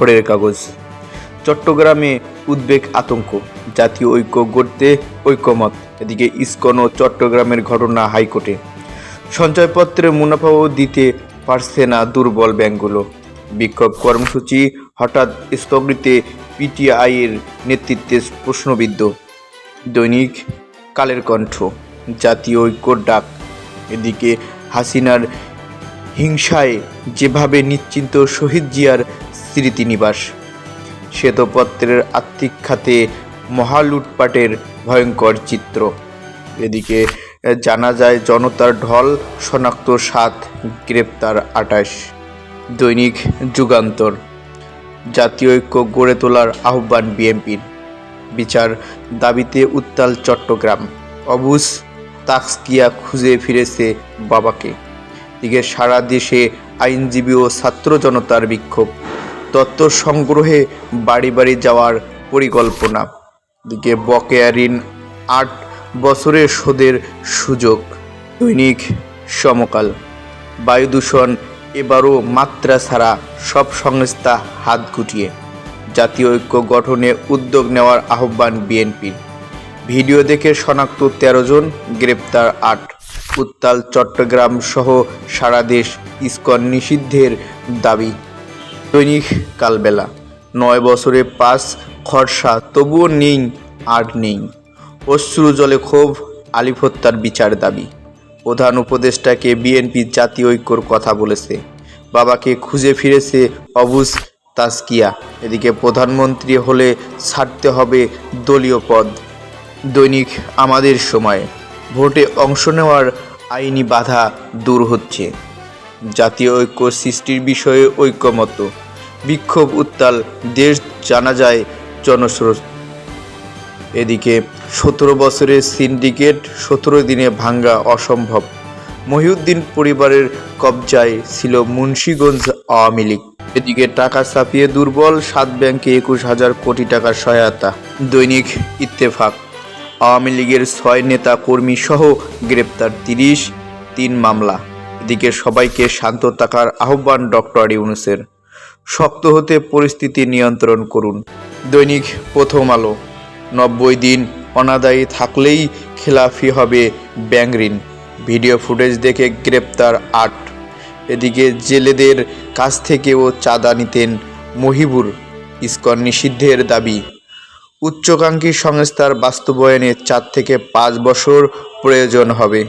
খবরের কাগজ। চট্টগ্রামে উদ্বেগ, আতঙ্ক। জাতীয় ঐক্য গড়তে ঐক্যমত। এদিকে ইস্কন ও চট্টগ্রামের ঘটনা হাইকোর্টে। সঞ্চয়পত্রে মুনাফাও দিতে পারছে না দুর্বল ব্যাংকগুলো। বিক্ষোভ কর্মসূচি হঠাৎ স্থগিতে পিটিআইয়ের নেতৃত্বে প্রশ্নবিদ্ধ। দৈনিক কালের কণ্ঠ, জাতীয় ঐক্যর ডাক। এদিকে হাসিনার হিংসায় যেভাবে নিশ্চিন্ত শহীদ জিয়ার স্মৃতিনিবাস শ্বেতপত্রের আর্থিক খাতে মহালুটপাটের ভয়ঙ্কর চিত্র। এদিকে জানা যায় জনতার ঢল, শনাক্ত সাত গ্রেপ্তার আটাশ। দৈনিক যুগান্তর। জাতীয় ঐক্য গড়ে তোলার আহ্বান বিএনপির। বিচার দাবিতে উত্তাল চট্টগ্রাম। অবুস তাকসকিয়া খুঁজে ফিরেছে বাবাকে। দিকে সারা দেশে আইনজীবী ও ছাত্র জনতার বিক্ষোভ। তথ্য সংগ্রহে বাড়ি বাড়ি যাওয়ার পরিকল্পনা। দিকে বকেয়া ঋণ আট বছরের শোধের সুযোগ। দৈনিক সমকাল। বায়ু দূষণ এবারও মাত্রা ছাড়া সব সংস্থা হাত গুটিয়ে। জাতীয় ঐক্য গঠনে উদ্যোগ নেওয়ার আহ্বান বিএনপির ভিডিও দেখে শনাক্ত তেরো জন, গ্রেপ্তার আট। উত্তাল চট্টগ্রাম সহ সারা দেশ ইস্কন নিষিদ্ধের দাবি। দৈনিক কালবেলা। নয় বছরে পাঁচ খরসা, তবুও নেই, আর নেই। অশ্রু জলে ক্ষোভ, আলিফ হত্যার বিচার দাবি। প্রধান উপদেষ্টাকে বিএনপি জাতীয় ঐক্যর কথা বলেছে। বাবাকে খুঁজে ফিরেছে অবুজ তাসকিয়া এদিকে প্রধানমন্ত্রী হলে ছাড়তে হবে দলীয় পদ। দৈনিক আমাদের সময়। ভোটে অংশ নেওয়ার আইনি বাধা দূর হচ্ছে। জাতীয় ঐক্য সৃষ্টির বিষয়ে ঐক্যমত। বিক্ষোভ, উত্তাল, দেশ জানা যায় জনস্রোত। এদিকে সতেরো বছরের সিন্ডিকেট সতেরো দিনে ভাঙ্গা অসম্ভব। মহিউদ্দিন পরিবারের কবজায় ছিল মুন্সীগঞ্জ আওয়ামী লীগ। এদিকে টাকা ছাপিয়ে দুর্বল সাত ব্যাংকে একুশ হাজার কোটি টাকার সহায়তা। দৈনিক ইত্তেফাক, আওয়ামী লীগের ছয় নেতা কর্মী সহ গ্রেপ্তার তিরিশ, তিন মামলা। এদিকে সবাইকে শান্ত থাকার আহ্বান ডক্টর ইউনুসের। শক্ত হতে পরিস্থিতি নিয়ন্ত্রণ করুন। দৈনিক প্রথম আলো। নব্বই দিন অনাদায়ী থাকলেই খেলাফি হবে ঋণ। ভিডিও ফুটেজ দেখে গ্রেপ্তার আট। এদিকে জেলেদের কাছ থেকেও চাঁদা নিতেন মহিবুর, ইস্কন নিষিদ্ধের দাবি। উচ্চাকাঙ্ক্ষী সংস্থার বাস্তবায়নে চার থেকে পাঁচ বছর প্রয়োজন হবে।